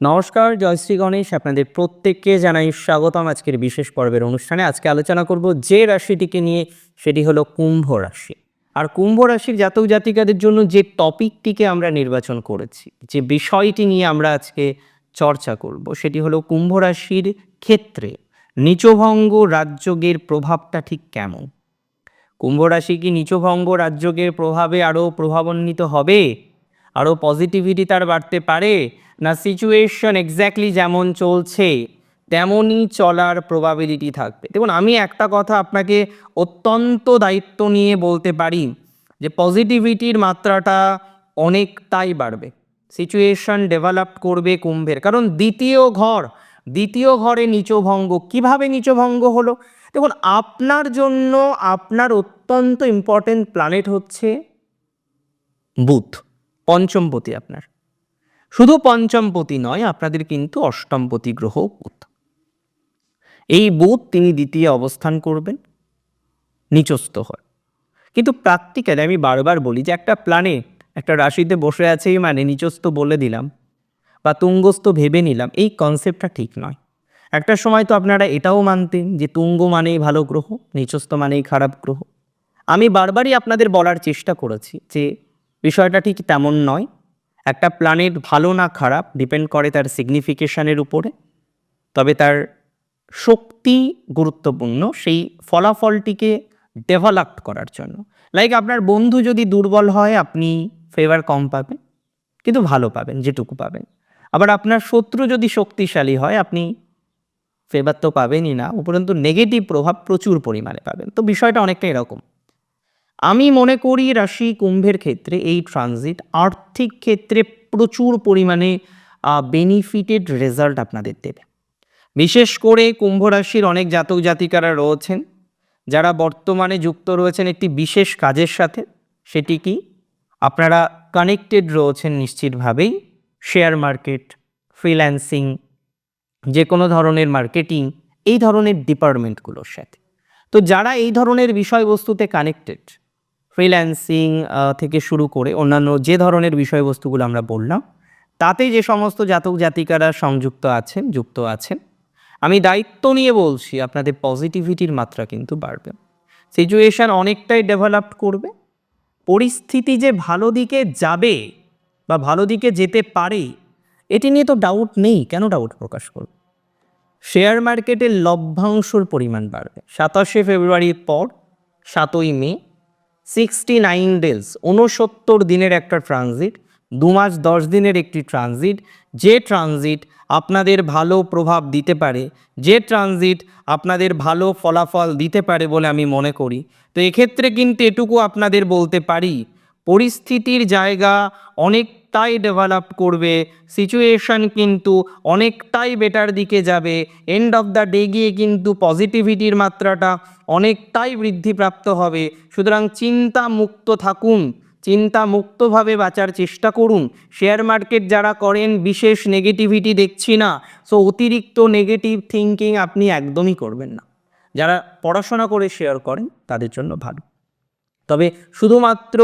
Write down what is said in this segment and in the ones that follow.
নমস্কার জয়শ্রী গণেশ। আপনাদের প্রত্যেককে জানাই স্বাগতম আজকের বিশেষ পর্বের অনুষ্ঠানে। আজকে আলোচনা করব যে রাশিটিকে নিয়ে, সেটি হলো কুম্ভ রাশি। আর কুম্ভ রাশির জাতক জাতিকাদের জন্য যে টপিকটিকে আমরা নির্বাচন করেছি, যে বিষয়টি নিয়ে আমরা আজকে চর্চা করব, সেটি হলো কুম্ভ রাশির ক্ষেত্রে নিচভঙ্গ রাজযোগের প্রভাবটা ঠিক কেমন? কুম্ভ রাশি কি নিচভঙ্গ রাজযোগের প্রভাবে আরও প্রভাবান্বিত হবে? আরও পজিটিভিটি তার বাড়তে পারে? না সিচুয়েশন এক্স্যাক্টলি যেমন চলছে, তেমনই চলার প্রবাবিলিটি থাকবে। দেখুন, আমি একটা কথা আপনাকে অত্যন্ত দায়িত্ব নিয়ে বলতে পারি যে পজিটিভিটির মাত্রাটা অনেকটাই বাড়বে। সিচুয়েশন ডেভেলপ করবে কুম্ভের। কারণ দ্বিতীয় ঘর, দ্বিতীয় ঘরে নিচভঙ্গ, কীভাবে নিচভঙ্গ হলো? দেখুন, আপনার জন্য আপনার অত্যন্ত ইম্পর্টেন্ট প্ল্যানেট হচ্ছে বুথ পঞ্চমপতি আপনার। শুধু পঞ্চমপতি নয়, আপনাদের কিন্তু অষ্টমপতি গ্রহ বুধ। এই বুধ তিনি দ্বিতীয় অবস্থান করবেন, নিচস্থ হয়। কিন্তু প্র্যাকটিক্যালি আমি বারবার বলি যে একটা প্ল্যানেট একটা রাশিতে বসে আছেই মানে নিচস্থ বলে দিলাম বা তুঙ্গস্থ ভেবে নিলাম, এই কনসেপ্টটা ঠিক নয়। একটা সময় তো আপনারা এটাও মানতেন যে তুঙ্গ মানেই ভালো গ্রহ, নিচস্থ মানেই খারাপ গ্রহ। আমি বারবারই আপনাদের বলার চেষ্টা করেছি যে বিষয়টা ঠিক তেমন নয় একটা প্ল্যানেট ভালো না খারাপ ডিপেন্ড করে তার সিগনিফিকেশানের উপরে, তবে তার শক্তি গুরুত্বপূর্ণ সেই ফলাফলটিকে ডেভেলপ করার জন্য। লাইক আপনার বন্ধু যদি দুর্বল হয়, আপনি ফেভার কম পাবেন, কিন্তু ভালো পাবেন, যেটুকু পাবেন। আবার আপনার শত্রু যদি শক্তিশালী হয়, আপনি ফেভার তো পাবেনই না, উপরন্তু নেগেটিভ প্রভাব প্রচুর পরিমাণে পাবেন। তো বিষয়টা অনেকটা এরকম। আমি মনে করি রাশি কুম্ভের ক্ষেত্রে এই ট্রানজিট আর্থিক ক্ষেত্রে প্রচুর পরিমাণে বেনিফিটেড রেজাল্ট আপনাদের দেবে। বিশেষ করে কুম্ভ রাশির অনেক জাতক জাতিকারা রয়েছেন, যারা বর্তমানে যুক্ত রয়েছেন একটি বিশেষ কাজের সাথে। সেটি কি? আপনারা কানেক্টেড রয়েছেন নিশ্চিতভাবেই শেয়ার মার্কেট ফ্রিল্যান্সিং যে কোনো ধরনের মার্কেটিং এই ধরনের ডিপার্টমেন্টগুলোর সাথে। তো যারা এই ধরনের বিষয়বস্তুতে কানেক্টেড ফ্রিল্যান্সিং থেকে শুরু করে অন্যান্য যে ধরনের বিষয়বস্তুগুলো আমরা বললাম তাতে যে সমস্ত জাতক জাতিকারা সংযুক্ত আছেন, যুক্ত আছেন, আমি দায়িত্ব নিয়ে বলছি, আপনাদের পজিটিভিটির মাত্রা কিন্তু বাড়বে। সিচুয়েশান অনেকটাই ডেভেলপ করবে। পরিস্থিতি যে ভালো দিকে যাবে বা ভালো দিকে যেতে পারে, এটি নিয়ে তো ডাউট নেই, কেন ডাউট প্রকাশ করবে? শেয়ার মার্কেটের লভ্যাংশর পরিমাণ বাড়বে। সাতাশে ফেব্রুয়ারির পর, সাতই মে সিক্সটি নাইন ডেজ ঊনসত্তর দিনের একটা ট্রানজিট দু মাস দশ দিনের একটি ট্রানজিট যে ট্রানজিট আপনাদের ভালো প্রভাব দিতে পারে, যে ট্রানজিট আপনাদের ভালো ফলাফল দিতে পারে বলে আমি মনে করি। তো এক্ষেত্রে কিন্তু এটুকু আপনাদের বলতে পারি, পরিস্থিতির জায়গা অনেকটাই ডেভেলপ করবে সিচুয়েশন কিন্তু অনেকটাই বেটার দিকে যাবে। এন্ড অফ দ্য ডে গিয়ে কিন্তু পজিটিভিটির মাত্রাটা অনেকটাই বৃদ্ধিপ্রাপ্ত হবে। সুতরাং চিন্তা মুক্ত থাকুন চিন্তা মুক্তভাবে বাঁচার চেষ্টা করুন। শেয়ার মার্কেট যারা করেন, বিশেষ নেগেটিভিটি দেখছি না। সো অতিরিক্ত নেগেটিভ থিঙ্কিং আপনি একদমই করবেন না। যারা পড়াশোনা করে শেয়ার করেন, তাদের জন্য ভালো। তবে শুধুমাত্র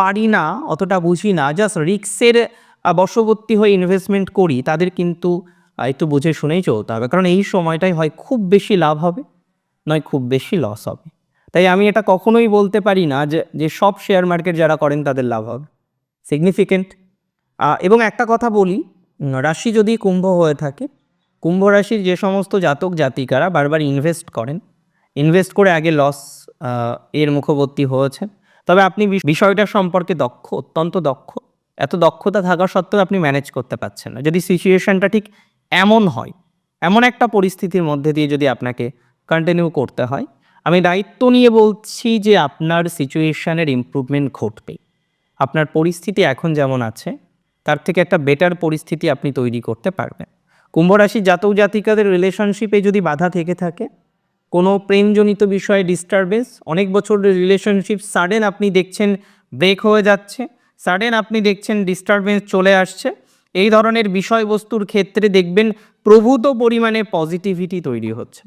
পারি না, অতটা বুঝি না জাস্ট রিক্সের বশবর্তী হয়ে ইনভেস্টমেন্ট করি, তাদের কিন্তু একটু বুঝে শুনেই চলতে হবে। কারণ এই সময়টাই হয় খুব বেশি লাভ হবে, নয় খুব বেশি লস হবে। তাই আমি এটা কখনোই বলতে পারি না যে যে সব শেয়ার মার্কেট যারা করেন তাদের লাভ হবে। সিগনিফিকেন্ট এবং একটা কথা বলি রাশি যদি কুম্ভ হয়ে থাকে, কুম্ভ রাশির যে সমস্ত জাতক জাতিকারা বারবার ইনভেস্ট করেন ইনভেস্ট করে আগে লস এর মুখবর্তী হয়েছেন। তবে আপনি বিষ- বিষয়টা সম্পর্কে দক্ষ, অত্যন্ত দক্ষ। এত দক্ষতা থাকা সত্ত্বেও আপনি ম্যানেজ করতে পারছেন না। যদি সিচুয়েশনটা ঠিক এমন হয়, এমন একটা পরিস্থিতির মধ্যে দিয়ে যদি আপনাকে কন্টিনিউ করতে হয়, আমি দায়িত্ব নিয়ে বলছি যে আপনার সিচুয়েশানের ইমপ্রুভমেন্ট ঘটবে। আপনার পরিস্থিতি এখন যেমন আছে, তার থেকে একটা বেটার পরিস্থিতি আপনি তৈরি করতে পারবেন। কুম্ভ রাশি জাতক জাতিকাদের রিলেশনশিপে যদি বাধা থেকে থাকে কোনো প্রেমজনিত বিষয়ে ডিস্টারবেন্স অনেক বছর রিলেশনশিপ সাডেন আপনি দেখছেন ব্রেক হয়ে যাচ্ছে সাডেন আপনি দেখছেন ডিস্টারবেন্স চলে আসছে। এই ধরনের বিষয়বস্তুর ক্ষেত্রে দেখবেন প্রভূত পরিমাণে পজিটিভিটি তৈরি হচ্ছে।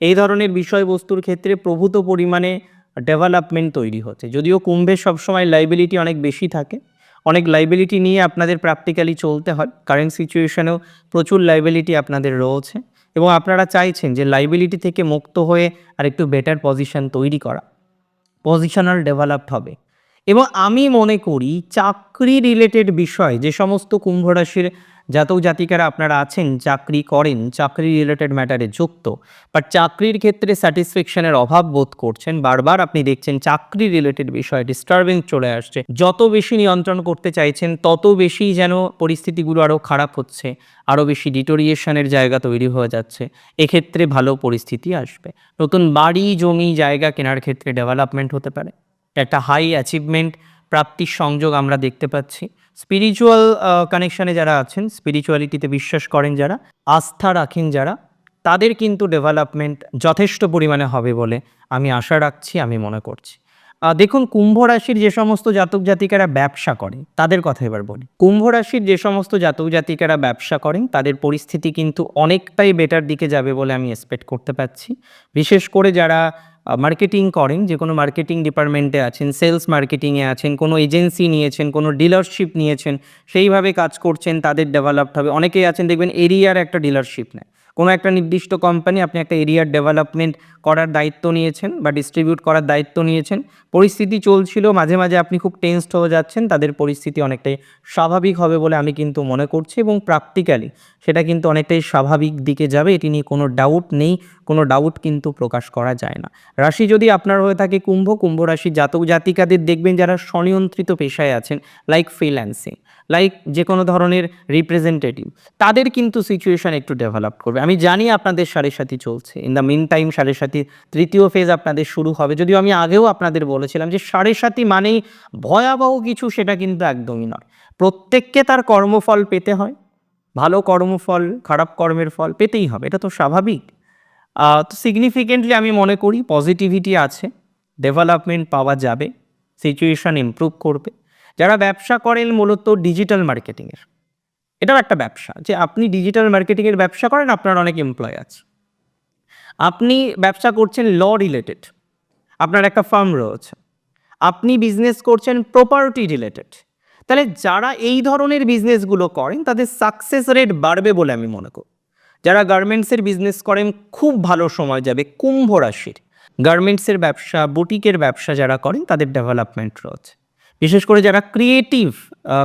এই ধরনের বিষয়বস্তুর ক্ষেত্রে প্রভূত পরিমাণে ডেভেলপমেন্ট তৈরি হচ্ছে। যদিও কুম্ভের সবসময় লাইবিলিটি অনেক বেশি থাকে। অনেক লাইবিলিটি নিয়ে আপনাদের প্র্যাকটিক্যালি চলতে হয়। কারেন্ট সিচুয়েশনেও প্রচুর লাইবিলিটি আপনাদের রয়েছে। এবং আপনারা চাইছেন যে লাইবিলিটি থেকে মুক্ত হয়ে আর একটু বেটার পজিশন তৈরি করা পজিশনাল ডেভেলপড হবে। এবং আমি মনে করি চাকরি রিলেটেড বিষয়, যে সমস্ত কুম্ভ রাশির জাতক জাতিকারা আপনারা আছেন, চাকরি করেন, চাকরি রিলেটেড ম্যাটারে যুক্ত বাট চাকরির ক্ষেত্রে স্যাটিসফ্যাকশনের অভাব বোধ করছেন, বারবার আপনি দেখছেন চাকরি রিলেটেড বিষয় ডিস্টার্বিং চলে আসছে। যত বেশি নিয়ন্ত্রণ করতে চাইছেন, তত বেশি যেন পরিস্থিতিগুলো আরও খারাপ হচ্ছে আরও বেশি ডিটোরিয়েশনের জায়গা তৈরি হয়ে যাচ্ছে, এক্ষেত্রে ভালো পরিস্থিতি আসবে। নতুন বাড়ি, জমি, জায়গা কেনার ক্ষেত্রে ডেভেলপমেন্ট হতে পারে। একটা হাই অ্যাচিভমেন্ট প্রাপ্তির সংযোগ আমরা দেখতে পাচ্ছি। স্পিরিচুয়াল কানেকশানে যারা আছেন স্পিরিচুয়ালিটিতে বিশ্বাস করেন যারা, আস্থা রাখেন যারা, তাদের কিন্তু ডেভেলপমেন্ট যথেষ্ট পরিমাণে হবে বলে আমি আশা রাখছি, আমি মনে করছি। দেখুন, কুম্ভ রাশির যে সমস্ত জাতক জাতিকারা ব্যবসা করে, তাদের কথা এবার বলি। কুম্ভ রাশির যে সমস্ত জাতক জাতিকারা ব্যবসা করেন, তাদের পরিস্থিতি কিন্তু অনেকটাই বেটার দিকে যাবে বলে আমি এক্সপেক্ট করতে পারছি। বিশেষ করে যারা মার্কেটিং করেন, যে কোনো মার্কেটিং ডিপার্টমেন্টে আছেন সেলস মার্কেটিংয়ে আছেন, কোনো এজেন্সি নিয়েছেন, কোনো ডিলারশিপ নিয়েছেন, সেইভাবে কাজ করছেন, তাদের ডেভেলপড হবে। অনেকেই আছেন, দেখবেন এরিয়ার একটা ডিলারশিপ নেয়। কোনো একটা নির্দিষ্ট কোম্পানি আপনি একটা এরিয়ার ডেভেলপমেন্ট করার দায়িত্ব নিয়েছেন বা ডিস্ট্রিবিউট করার দায়িত্ব নিয়েছেন, পরিস্থিতি চলছিল, মাঝে মাঝে আপনি খুব টেনসড হয়ে যাচ্ছেন, তাদের পরিস্থিতি অনেকটাই স্বাভাবিক হবে বলে আমি কিন্তু মনে করছি এবং প্র্যাকটিক্যালি সেটা কিন্তু অনেকটাই স্বাভাবিক দিকে যাবে, এটি নিয়ে কোনো ডাউট নেই, কোনো ডাউট কিন্তু প্রকাশ করা যায় না। রাশি যদি আপনার হয়ে থাকে কুম্ভ কুম্ভ রাশি জাতক জাতিকাদের দেখবেন যারা স্বনিয়ন্ত্রিত পেশায় আছেন লাইক ফ্রিল্যান্সিং লাইক যে কোনো ধরনের রিপ্রেজেন্টেটিভ তাদের কিন্তু সিচুয়েশন একটু ডেভেলপ করবে। আমি জানি আপনাদের সাড়ে সাথী চলছে। ইন দ্য মিন টাইম সাড়ে সাথী তৃতীয় ফেজ আপনাদের শুরু হবে। যদিও আমি আগেও আপনাদের বলেছিলাম যে সাড়ে সাথী মানেই ভয়াবহ কিছু, সেটা কিন্তু একদমই নয়। প্রত্যেককে তার কর্মফল পেতে হয়। ভালো কর্মফল, খারাপ কর্মের ফল পেতেই হবে। এটা তো স্বাভাবিক। তো সিগনিফিকেন্টলি আমি মনে করি পজিটিভিটি আছে। ডেভেলপমেন্ট পাওয়া যাবে। সিচুয়েশন ইমপ্রুভ করবে। যারা ব্যবসা করেন, মূলত ডিজিটাল মার্কেটিংয়ের এটাও একটা ব্যবসা যে আপনি ডিজিটাল মার্কেটিংয়ের ব্যবসা করেন, আপনার অনেক এমপ্লয় আছে। আপনি ব্যবসা করছেন ল রিলেটেড আপনার একটা ফার্ম রয়েছে। আপনি বিজনেস করছেন প্রপার্টি রিলেটেড তাহলে যারা এই ধরনের বিজনেসগুলো করেন, তাদের সাকসেস রেট বাড়বে বলে আমি মনে করি। যারা গার্মেন্টসের বিজনেস করেন, খুব ভালো সময় যাবে, কুম্ভ রাশির। গার্মেন্টসের ব্যবসা বুটিকের ব্যবসা যারা করেন, তাদের ডেভেলপমেন্ট রয়েছে। বিশেষ করে যারা ক্রিয়েটিভ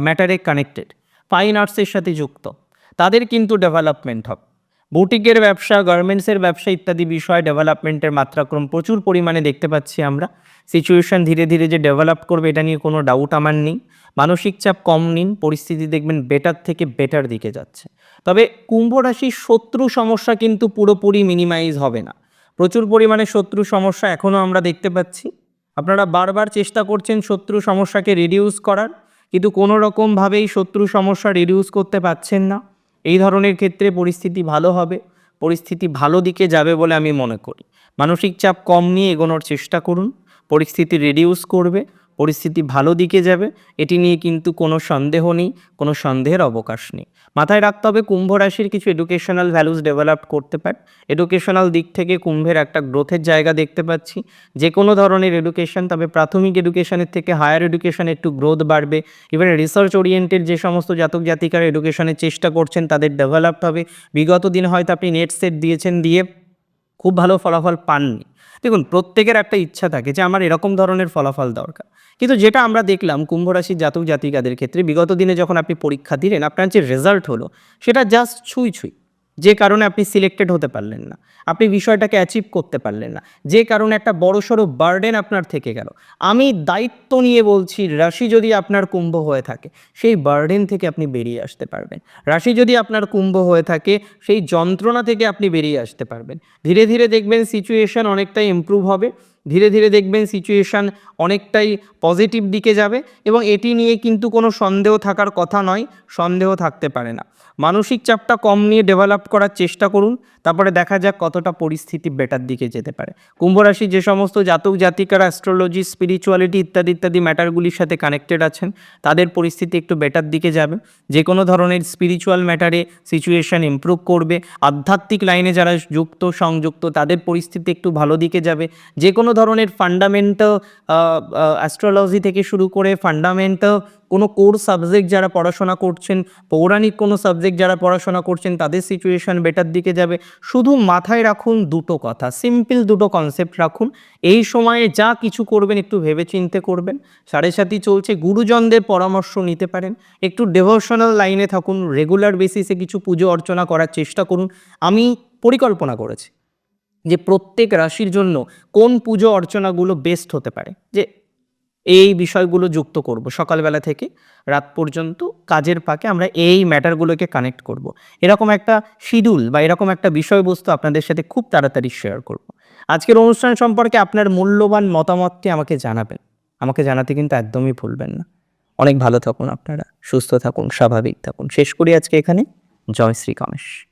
ম্যাটারে কানেক্টেড ফাইন আর্টসের সাথে যুক্ত। তাদের কিন্তু ডেভেলপমেন্ট হবে। বুটিকের ব্যবসা গার্মেন্টসের ব্যবসা ইত্যাদি বিষয়ে ডেভেলপমেন্টের মাত্রাক্রম প্রচুর পরিমাণে দেখতে পাচ্ছি আমরা। সিচুয়েশন ধীরে ধীরে যে ডেভেলপ করবে এটা নিয়ে কোনো ডাউট আমার নেই। মানসিক চাপ কম নিন, পরিস্থিতি দেখবেন বেটার থেকে বেটার দিকে যাচ্ছে। তবে কুম্ভ রাশির শত্রু সমস্যা কিন্তু পুরোপুরি মিনিমাইজ হবে না। প্রচুর পরিমাণে শত্রু সমস্যা এখনও আমরা দেখতে পাচ্ছি। আপনারা বারবার চেষ্টা করছেন শত্রু সমস্যাকে রিডিউস করার। কিন্তু কোনো রকমভাবেই শত্রু সমস্যা রিডিউস করতে পারছেন না। এই ধরনের ক্ষেত্রে পরিস্থিতি ভালো হবে, পরিস্থিতি ভালো দিকে যাবে বলে আমি মনে করি। মানসিক চাপ কম নিয়ে এগোনোর চেষ্টা করুন, পরিস্থিতি রিডিউস করবে পরিস্থিতি ভালো দিকে যাবে, এটি নিয়ে কিন্তু কোনো সন্দেহ নেই, কোনো সন্দেহের অবকাশ নেই। মাথায় রাখতে হবে কুম্ভ রাশির কিছু এডুকেশনাল ভ্যালুস ডেভেলপ করতে পারে। এডুকেশনাল দিক থেকে কুম্ভের একটা গ্রোথের জায়গা দেখতে পাচ্ছি। যে কোনো ধরনের এডুকেশন তবে প্রাথমিক এডুকেশনের থেকে হায়ার এডুকেশনে একটু গ্রোথ বাড়বে। ইভেন রিসার্চ ওরিয়েন্টেড যে সমস্ত জাতক জাতিকারা এডুকেশনের চেষ্টা করছেন, তাদের ডেভেলপড হবে। বিগত দিন হয়তো আপনি নেট সেট দিয়েছেন দিয়ে খুব ভালো ফলাফল পাননি। দেখুন, প্রত্যেকের একটা ইচ্ছা থাকে যে আমার এরকম ধরনের ফলাফল দরকার। কিন্তু যেটা আমরা দেখলাম কুম্ভ রাশির জাতক জাতিকাদের ক্ষেত্রে, বিগত দিনে যখন আপনি পরীক্ষা দিলেন, আপনার যে রেজাল্ট হলো, সেটা জাস্ট ছুঁই ছুঁই। যে কারণে আপনি সিলেক্টেড হতে পারলেন না, আপনি বিষয়টাকে অ্যাচিভ করতে পারলেন না, যে কারণে একটা বড়সড় বার্ডেন আপনার থেকে গেল। আমি দায়িত্ব নিয়ে বলছি, রাশি যদি আপনার কুম্ভ হয়ে থাকে, সেই বার্ডেন থেকে আপনি বেরিয়ে আসতে পারবেন। রাশি যদি আপনার কুম্ভ হয়ে থাকে, সেই যন্ত্রণা থেকে আপনি বেরিয়ে আসতে পারবেন। ধীরে ধীরে দেখবেন সিচুয়েশন অনেকটাই ইমপ্রুভ হবে। ধীরে ধীরে দেখবেন সিচুয়েশান অনেকটাই পজিটিভ দিকে যাবে এবং এটি নিয়ে কিন্তু কোনো সন্দেহ থাকার কথা নয়, সন্দেহ থাকতে পারে না। মানসিক চাপটা কম নিয়ে ডেভেলপ করার চেষ্টা করুন, তারপরে দেখা যাক কতটা পরিস্থিতি বেটার দিকে যেতে পারে। কুম্ভরাশি যে সমস্ত জাতক, জাতিকারা অ্যাস্ট্রোলজি স্পিরিচুয়ালিটি ইত্যাদি ইত্যাদি ম্যাটারগুলির সাথে কানেক্টেড আছেন, তাদের পরিস্থিতি একটু বেটার দিকে যাবে। যে কোনো ধরনের স্পিরিচুয়াল ম্যাটারে সিচুয়েশন ইমপ্রুভ করবে। আধ্যাত্মিক লাইনে যারা যুক্ত, সংযুক্ত, তাদের পরিস্থিতি একটু ভালো দিকে যাবে। যে কোনো ধরনের ফান্ডামেন্টাল অ্যাস্ট্রোলজি থেকে শুরু করে ফান্ডামেন্টাল কোনো কোর সাবজেক্ট যারা পড়াশোনা করছেন, পৌরাণিক কোনো সাবজেক্ট যারা পড়াশোনা করছেন, তাদের সিচুয়েশন বেটার দিকে যাবে। শুধু মাথায় রাখুন দুটো কথা সিম্পল দুটো কনসেপ্ট রাখুন। এই সময়ে যা কিছু করবেন একটু ভেবে চিন্তে করবেন। সাড়ে সাথী চলছে, গুরুজনদের পরামর্শ নিতে পারেন। একটু ডেভোশনাল লাইনে থাকুন রেগুলার বেসিসে কিছু পুজো অর্চনা করার চেষ্টা করুন। আমি পরিকল্পনা করেছি। যে প্রত্যেক রাশির জন্য কোন পুজো অর্চনাগুলো বেস্ট হতে পারে? যে এই বিষয়গুলো যুক্ত করব, সকালবেলা থেকে রাত পর্যন্ত কাজের ফাঁকে আমরা এই ম্যাটারগুলোকে কানেক্ট করব। এরকম একটা শিডিউল বা এরকম একটা বিষয়বস্তু আপনাদের সাথে খুব তাড়াতাড়ি শেয়ার করব। আজকের অনুষ্ঠান সম্পর্কে আপনার মূল্যবান মতামতটি আমাকে জানাবেন। আমাকে জানাতে কিন্তু একদমই ভুলবেন না। অনেক ভালো থাকুন আপনারা, সুস্থ থাকুন, স্বাভাবিক থাকুন। শেষ করি আজকে এখানে। জয় শ্রী গণেশ।